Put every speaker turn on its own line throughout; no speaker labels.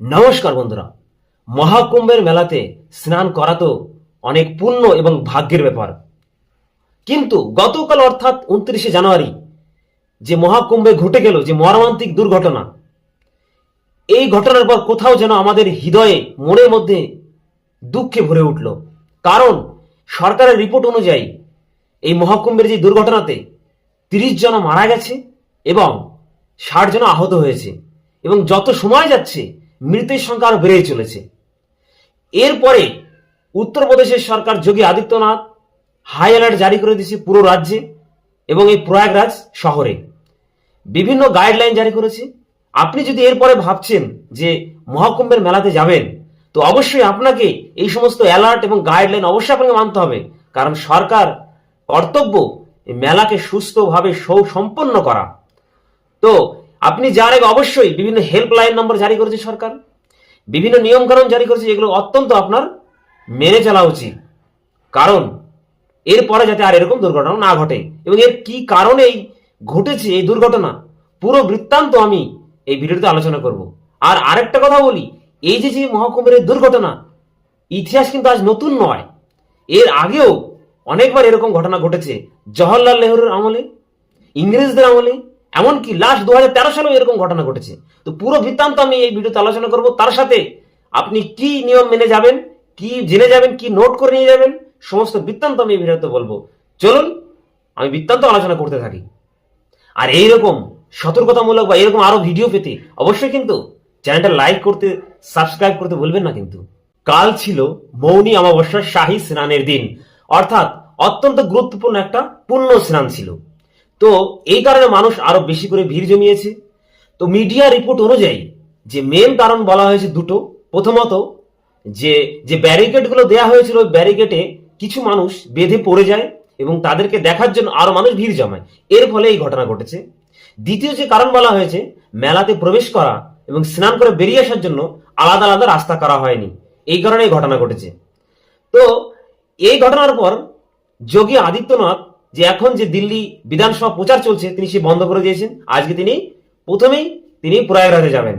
নমস্কার বন্ধুরা। মহাকুম্ভের মেলাতে স্নান করা তো অনেক পুণ্য এবং ভাগ্যের ব্যাপার। কিন্তু গতকাল অর্থাৎ উনত্রিশে জানুয়ারি যে মহাকুম্ভে ঘটে গেল, যে মর্মান্তিক দুর্ঘটনা, এই ঘটনার পর কোথাও যেন আমাদের হৃদয়ে, মনের মধ্যে দুঃখে ভরে উঠল। কারণ সরকারের রিপোর্ট অনুযায়ী এই মহাকুম্ভের যে দুর্ঘটনাতে তিরিশ জন মারা গেছে এবং ষাট জন আহত হয়েছে এবং যত সময় যাচ্ছে মৃতের সংখ্যা আরও বেড়েই চলেছে। এরপরে উত্তরপ্রদেশের সরকার যোগী আদিত্যনাথ হাই অ্যালার্ট জারি করে দিয়েছে পুরো রাজ্যে এবং এই প্রয়াগরাজ শহরে। বিভিন্ন গাইডলাইন জারি করেছে। আপনি যদি এরপরে ভাবছেন যে মহাকুম্ভের মেলাতে যাবেন, তো অবশ্যই আপনাকে এই সমস্ত অ্যালার্ট এবং গাইডলাইন অবশ্যই আপনাকে মানতে হবে। কারণ সরকার কর্তব্য মেলাকে সুস্থভাবে সুসম্পন্ন করা। তো আপনি যার আগে অবশ্যই বিভিন্ন হেল্পলাইন নম্বর জারি করেছে সরকার, বিভিন্ন নিয়মকানুন জারি করেছে যেগুলো অত্যন্ত আপনার মেনে চলা উচিত। কারণ, এরপরে যাতে আর এরকম দুর্ঘটনা না ঘটে এবং এর কি কারণেই ঘটেছে এই দুর্ঘটনা, পুরো বৃত্তান্ত আমি এই ভিডিওতে আলোচনা করব। আর আরেকটা কথা বলি, এই যে যে মহাকুম্ভের এই দুর্ঘটনা, ইতিহাস কিন্তু আজ নতুন নয়। এর আগেও অনেকবার এরকম ঘটনা ঘটেছে, জওহরলাল নেহরুর আমলে, ইংরেজদের আমলে এমনকি লাস্ট দু হাজার তেরো সালেও এরকম ঘটনা ঘটেছে। তো পুরো বৃত্তান্ত আমি এই ভিডিওতে আলোচনা করব। তার সাথে আপনি কি নিয়ম মেনে যাবেন, কি জেনে যাবেন, কি নোট করে নিয়ে যাবেন, সমস্ত বৃত্তান্ত আমি এই ভিডিওতে বলব। চলুন, আমি বৃত্তান্ত আলোচনা করতে থাকি। আর এইরকম সতর্কতামূলক বা এরকম আরও ভিডিও পেতে অবশ্যই কিন্তু চ্যানেলটা লাইক করতে সাবস্ক্রাইব করতে ভুলবেন না কিন্তু। কাল ছিল মৌনী অমাবস্যার শাহী স্নানের দিন। অর্থাৎ অত্যন্ত গুরুত্বপূর্ণ একটা পুণ্য স্নান ছিল। তো এই কারণে মানুষ আরও বেশি করে ভিড় জমিয়েছে। তো মিডিয়া রিপোর্ট অনুযায়ী যে মেন কারণ বলা হয়েছে দুটো, প্রথমত যে যে ব্যারিকেডগুলো দেওয়া হয়েছিল ওই ব্যারিকেডে কিছু মানুষ বেঁধে পড়ে যায় এবং তাদেরকে দেখার জন্য আরও মানুষ ভিড় জমায়। এর ফলে এই ঘটনা ঘটেছে। দ্বিতীয় যে কারণ বলা হয়েছে, মেলাতে প্রবেশ করা এবং স্নান করে বেরিয়ে আসার জন্য আলাদা আলাদা রাস্তা করা হয়নি। এই কারণে এই ঘটনা ঘটেছে। তো এই ঘটনার পর যোগী আদিত্যনাথ যে এখন যে দিল্লি বিধানসভা প্রচার চলছে, তিনি সে বন্ধ করে দিয়েছেন। আজকে তিনি প্রথমেই তিনি প্রয়াগরাজে যাবেন।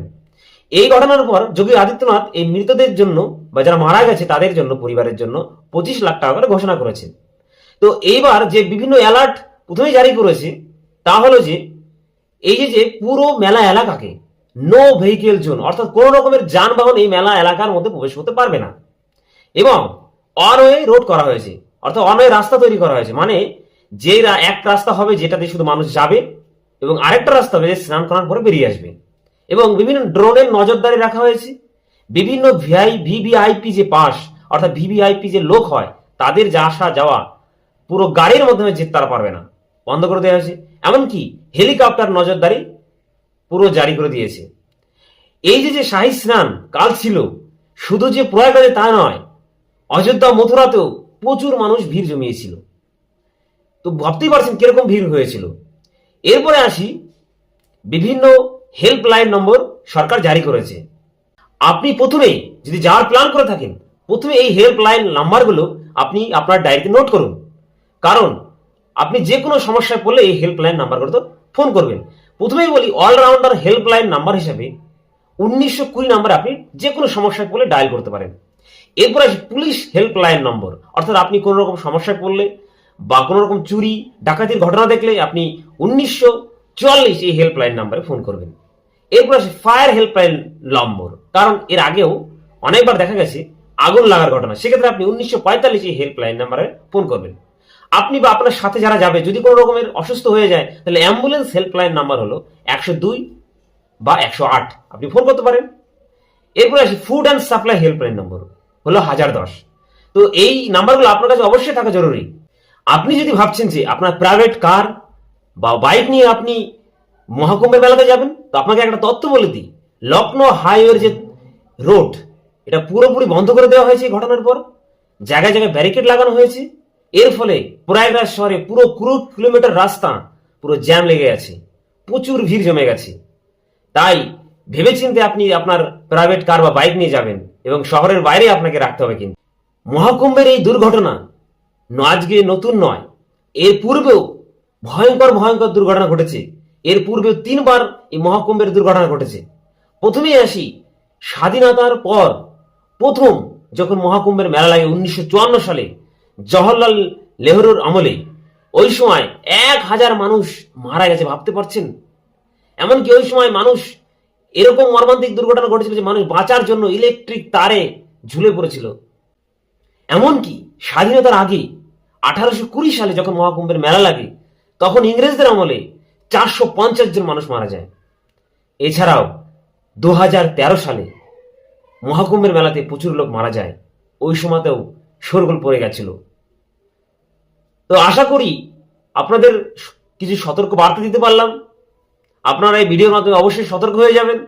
এই ঘটনার পর যোগী আদিত্যনাথ এই মৃতদের জন্য বা যারা মারা গেছে তাদের জন্য, পরিবারের জন্য পঁচিশ লাখ টাকা করে ঘোষণা করেছেন। তো এইবার যে বিভিন্ন অ্যালার্ট প্রথমেই জারি করেছে, তা হলো যে এই যে যে পুরো মেলা এলাকাকে নো ভেহিকেল জোন অর্থাৎ কোন রকমের যানবাহন এই মেলা এলাকার মধ্যে প্রবেশ করতে পারবে না। এবং অনওয়ে রোড করা হয়েছে, অর্থাৎ অনওয়ে রাস্তা তৈরি করা হয়েছে। মানে যে এক রাস্তা হবে, যেটাতে শুধু মানুষ যাবে এবং আরেকটা রাস্তা হবে যে স্নান করার পরে বেরিয়ে আসবে। এবং বিভিন্ন ড্রোনের নজরদারি রাখা হয়েছে। বিভিন্ন ভিআই ভিভিআইপি যে পাস, অর্থাৎ ভিভিআইপি যে লোক হয়, তাদের যা আসা যাওয়া, পুরো গাড়ির মাধ্যমে যেতে তারা পারবে না। বন্ধ করে দেওয়া হয়েছে। এমনকি হেলিকপ্টার নজরদারি পুরো জারি করে দিয়েছে। এই যে যে শাহী স্নান কাল ছিল, শুধু যে প্রয়াগরাজে তা নয়, অযোধ্যা মথুরাতেও প্রচুর মানুষ ভিড় জমিয়েছিল। তো ভাবতেই পারছেন কীরকম ভিড় হয়েছিল। এরপরে আসি বিভিন্ন হেল্পলাইন নম্বর সরকার জারি করেছে। আপনি প্রথমেই যদি যাওয়ার প্ল্যান করে থাকেন, প্রথমে এই হেল্পলাইন নাম্বারগুলো আপনি আপনার ডায়েরিতে নোট করুন। কারণ আপনি যে কোনো সমস্যায় পড়লে এই হেল্পলাইন নাম্বারগুলো তো ফোন করবেন। প্রথমেই বলি অলরাউন্ডার হেল্পলাইন নাম্বার হিসাবে উনিশশো কুড়ি নাম্বার আপনি যে কোনো সমস্যায় পড়লে ডায়াল করতে পারেন। এরপর আসি পুলিশ হেল্পলাইন নম্বর অর্থাৎ আপনি কোনো রকম সমস্যায় পড়লে বা কোনো রকম চুরি, ডাকাতির ঘটনা দেখলে আপনি উনিশশো চুয়াল্লিশ এই হেল্পলাইন নাম্বারে ফোন করবেন। এরপর আসে ফায়ার হেল্পলাইন নম্বর কারণ এর আগেও অনেকবার দেখা গেছে আগুন লাগার ঘটনা। সেক্ষেত্রে আপনি উনিশশো পঁয়তাল্লিশ এই হেল্পলাইন নাম্বারে ফোন করবেন। আপনি বা আপনার সাথে যারা যাবে, যদি কোনো রকমের অসুস্থ হয়ে যায়, তাহলে অ্যাম্বুলেন্স হেল্পলাইন নাম্বার হলো একশো দুই বা একশো আট। আপনি ফোন করতে পারেন। এরপরে আসি food and supply helpline number হলো হাজার দশ। তো এই নাম্বারগুলো আপনার কাছে অবশ্যই থাকা জরুরি। আপনি যদি ভাবছেন যে আপনার প্রাইভেট কার বা বাইক নিয়ে আপনি মহাকুম্ভের মেলাতে যাবেন, তো আপনাকে একটা তথ্য বলে দিই। লখনৌ হাইওয়ের যে রোড এটা পুরোপুরি বন্ধ করে দেওয়া হয়েছে ঘটনার পর। জায়গায় জায়গায় ব্যারিকেড লাগানো হয়েছে। এর ফলে প্রয়াগরাজ শহরে পুরো কুড়ি কিলোমিটার রাস্তা পুরো জ্যাম লেগে আছে। প্রচুর ভিড় জমে গেছে। তাই ভেবেচিন্তে আপনি আপনার প্রাইভেট কার বা বাইক নিয়ে যাবেন এবং শহরের বাইরে আপনাকে রাখতে হবে কিন্তু। মহাকুম্ভের এই দুর্ঘটনা আজকে নতুন নয়। এর পূর্বেও ভয়ঙ্কর ভয়ঙ্কর দুর্ঘটনা ঘটেছে। এর পূর্বেও তিনবার এই মহাকুম্ভের দুর্ঘটনা ঘটেছে। প্রথমেই আসি স্বাধীনতার পর প্রথম যখন মহাকুম্ভের মেলা লাগে উনিশশো চুয়ান্ন সালে জওহরলাল নেহরুর আমলে। ওই সময় এক হাজার মানুষ মারা গেছে, ভাবতে পারছেন? এমনকি ওই সময় মানুষ এরকম মর্মান্তিক দুর্ঘটনা ঘটেছিল যে মানুষ বাঁচার জন্য ইলেকট্রিক তারে ঝুলে পড়েছিল। এমনকি স্বাধীনতার আগে আঠারোশো কুড়ি সালে যখন মহাকুম্ভের মেলা লাগে, তখন ইংরেজদের আমলে চারশো পঞ্চাশ জন মানুষ মারা যায়। এছাড়াও দু সালে মহাকুম্ভের মেলাতে প্রচুর লোক মারা যায়। ওই সময়তেও শোরগোল পড়ে গেছিল। তো আশা করি আপনাদের কিছু সতর্ক বার্তা দিতে পারলাম। আপনারা এই ভিডিওর মাধ্যমে অবশ্যই সতর্ক হয়ে যাবেন।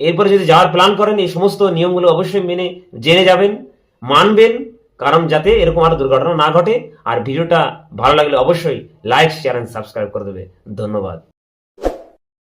এরপরে যদি যাওয়ার প্ল্যান করেন, এই সমস্ত নিয়মগুলো অবশ্যই মেনে, জেনে যাবেন, মানবেন। কারণ যাতে এরকম আর দুর্ঘটনা না ঘটে। আর ভিডিওটা ভালো লাগলে অবশ্যই লাইক শেয়ার এন্ড সাবস্ক্রাইব করে দেবে। ধন্যবাদ।